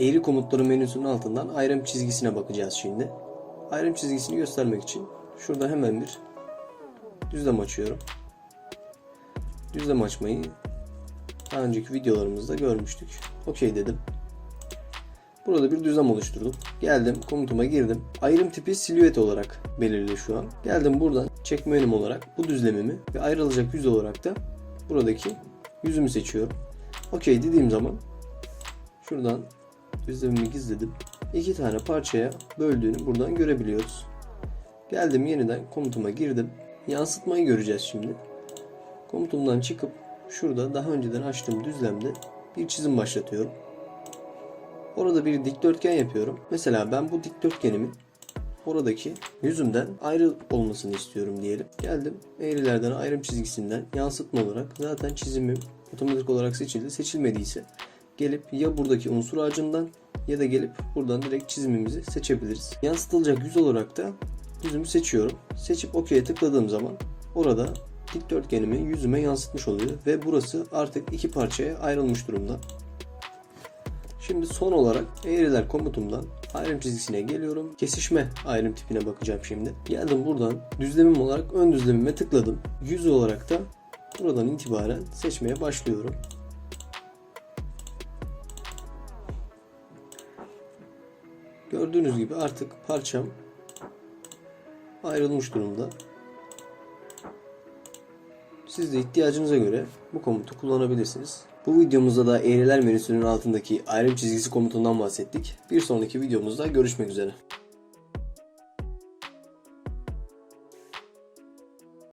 eğri komutları menüsünün altından ayrım çizgisine bakacağız şimdi. Ayrım çizgisini göstermek için şurada hemen bir düzlem açıyorum. Düzlem açmayı daha önceki videolarımızda görmüştük. Okey dedim. Burada bir düzlem oluşturdum. Geldim komutuma girdim. Ayrım tipi silüet olarak belirli şu an. Geldim buradan çekme yönüm olarak bu düzlemimi ve ayrılacak yüz olarak da buradaki yüzümü seçiyorum. Okey dediğim zaman şuradan düzlemimi gizledim. İki tane parçaya böldüğünü buradan görebiliyoruz. Geldim yeniden komutuma girdim. Yansıtmayı göreceğiz şimdi. Komutumdan çıkıp şurada daha önceden açtığım düzlemde bir çizim başlatıyorum. Orada bir dikdörtgen yapıyorum. Mesela ben bu dikdörtgenimin oradaki yüzümden ayrı olmasını istiyorum diyelim. Geldim eğrilerden ayrım çizgisinden yansıtma olarak zaten çizimim otomatik olarak seçildi. Seçilmediyse gelip ya buradaki unsur ağacından ya da gelip buradan direkt çizimimizi seçebiliriz. Yansıtılacak yüz olarak da yüzümü seçiyorum. Seçip OK'ye tıkladığım zaman orada dikdörtgenimi yüzüme yansıtmış oluyor ve burası artık iki parçaya ayrılmış durumda. Şimdi son olarak eğriler komutumdan ayrım çizgisine geliyorum. Kesişme ayrım tipine bakacağım şimdi. Geldim buradan düzlemim olarak ön düzlemime tıkladım. Yüz olarak da buradan itibaren seçmeye başlıyorum. Gördüğünüz gibi artık parçam ayrılmış durumda. Siz de ihtiyacınıza göre bu komutu kullanabilirsiniz. Bu videomuzda da eğriler menüsünün altındaki ayrım çizgisi komutundan bahsettik. Bir sonraki videomuzda görüşmek üzere.